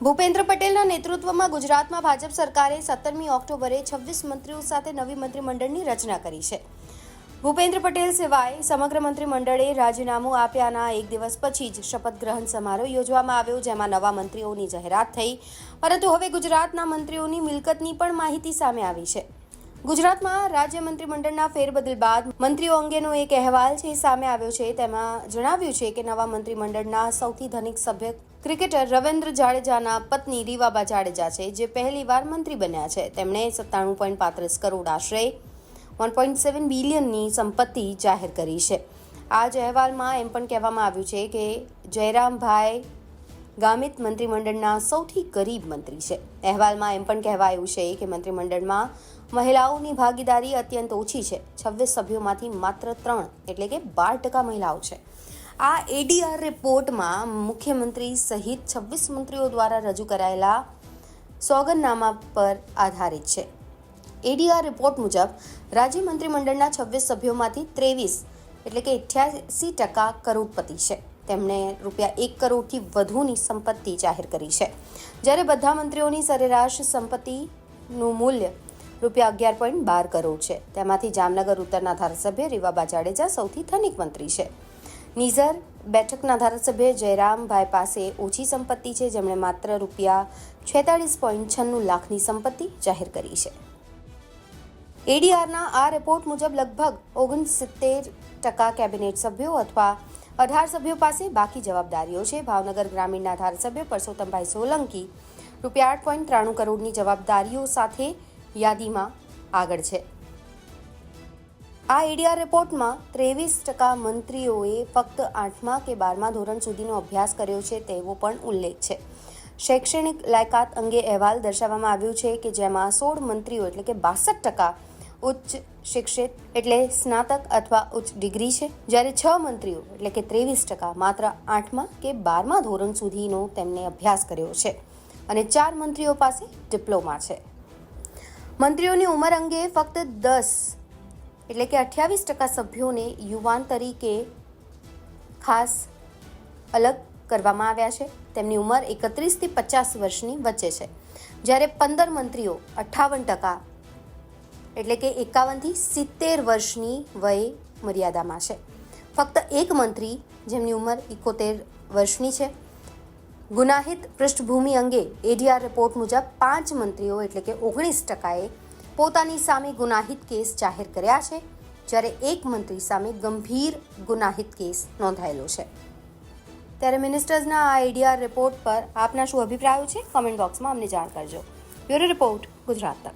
ભૂપેન્દ્ર પટેલના નેતૃત્વમાં ગુજરાતમાં ભાજપ સરકારે સત્તરમી ઓક્ટોબરે છવ્વીસ મંત્રીઓ સાથે નવી મંત્રીમંડળની રચના કરી છે. ભૂપેન્દ્ર પટેલ સિવાય સમગ્ર મંત્રીમંડળે રાજીનામું આપ્યાના એક દિવસ પછી જ શપથ ગ્રહણ સમારોહ યોજવામાં આવ્યો, જેમાં નવા મંત્રીઓની જાહેરાત થઈ. પરંતુ હવે ગુજરાતના મંત્રીઓની મિલકતની પણ માહિતી સામે આવી છે. ગુજરાતમાં રાજ્ય મંત્રીમંડળના ફેરબદલ બાદ મંત્રીઓ અંગેનો એક અહેવાલ છે સામે આવ્યો છે. તેમાં જણાવ્યું છે કે નવા મંત્રીમંડળના સૌથી ધનિક સભ્ય ક્રિકેટર રવિન્દ્ર જાડેજાના પત્ની રીવાબા જાડેજા છે, જે પહેલીવાર મંત્રી બન્યા છે. તેમણે સત્તાણું પોઈન્ટ પાંત્રીસ કરોડ આશરે વન પોઈન્ટ સેવન બિલિયનની સંપત્તિ જાહેર કરી છે. આ જ અહેવાલમાં એમ પણ કહેવામાં આવ્યું છે કે જયરામભાઈ ગામિત મંત્રીમંડળના સૌથી ગરીબ મંત્રી છે. અહેવાલમાં એમ પણ કહેવાયું છે કે મંત્રીમંડળમાં મહિલાઓની ભાગીદારી અત્યંત ઓછી છે. છવ્વીસ સભ્યોમાંથી માત્ર ત્રણ, એટલે કે બાર ટકા મહિલાઓ છે. આ એડીઆર રિપોર્ટમાં મુખ્યમંત્રી સહિત છવ્વીસ મંત્રીઓ દ્વારા રજૂ કરાયેલા સોગંદનામા પર આધારિત છે. એડીઆર રિપોર્ટ મુજબ, રાજ્ય મંત્રીમંડળના છવ્વીસ સભ્યોમાંથી ત્રેવીસ એટલે કે અઠ્યાસી ટકા કરોડપતિ છે. તેમણે રૂપિયા એક કરોડથી વધુની સંપત્તિ જાહેર કરી છે. જ્યારે બધા મંત્રીઓની સરેરાશ સંપત્તિનું મૂલ્ય રૂપિયા અગિયાર પોઈન્ટ બાર કરોડ છે. તેમાંથી જામનગર ઉત્તરના ધારાસભ્ય રીવાબા જાડેજા સૌથી ધનિક મંત્રી છે. નિઝર બેઠકના ધારાસભ્ય જયરામભાઈ પાસે ઓછી સંપત્તિ છે. જેમણે માત્ર રૂપિયા છેતાળીસ પોઈન્ટ છન્નું લાખની સંપત્તિ જાહેર કરી છે. એડીઆરના આ રિપોર્ટ મુજબ લગભગ ઓગણસિત્તેર ટકા કેબિનેટ સભ્યો અથવા અઢાર સભ્યો પાસે બાકી જવાબદારીઓ છે. ભાવનગર ગ્રામીણના ધારાસભ્ય પરસોત્તમભાઈ સોલંકી રૂપિયા આઠ પોઈન્ટ ત્રાણું કરોડની જવાબદારીઓ સાથે યાદીમાં આગળ છે. આ ઈડિયા રિપોર્ટમાં ત્રેવીસ ટકા મંત્રીઓએ ફક્ત આઠમા કે બારમા ધોરણ સુધીનો અભ્યાસ કર્યો છે તેવો પણ ઉલ્લેખ છે. શૈક્ષણિક લાયકાત અંગે અહેવાલ દર્શાવવામાં આવ્યું છે કે જેમાં સોળ મંત્રીઓ એટલે કે બાસઠ ટકા ઉચ્ચ શિક્ષિત એટલે સ્નાતક અથવા ઉચ્ચ ડિગ્રી છે. જ્યારે છ મંત્રીઓ એટલે કે ત્રેવીસ ટકા માત્ર આઠમા કે બારમા ધોરણ સુધીનો તેમને અભ્યાસ કર્યો છે અને ચાર મંત્રીઓ પાસે ડિપ્લોમા છે. મંત્રીઓની ઉંમર અંગે ફક્ત દસ એટલે કે અઠ્યાવીસ ટકા સભ્યોને યુવાન તરીકે ખાસ અલગ કરવામાં આવ્યા છે. તેમની ઉંમર એકત્રીસથી પચાસ વર્ષની વચ્ચે છે. જ્યારે પંદર મંત્રીઓ અઠ્ઠાવન ટકા એટલે કે એકાવનથી સિત્તેર વર્ષની વય મર્યાદામાં છે. ફક્ત એક મંત્રી જેમની ઉંમર એકોતેર વર્ષની છે. ગુનાહિત પૃષ્ઠભૂમિ અંગે એડીઆર રિપોર્ટ મુજબ પાંચ મંત્રીઓ એટલે કે ઓગણીસ ટકાએ પોતાની સામે ગુનાહિત કેસ જાહેર કર્યા છે, જ્યારે એક મંત્રી સામે ગંભીર ગુનાહિત કેસ નોંધાયેલો છે. ત્યારે મિનિસ્ટર્સના આ એડીઆર રિપોર્ટ પર આપના શું અભિપ્રાયો છે? કમેન્ટ બોક્સમાં અમને જાણ કરજો. બ્યુરો રિપોર્ટ ગુજરાત તક.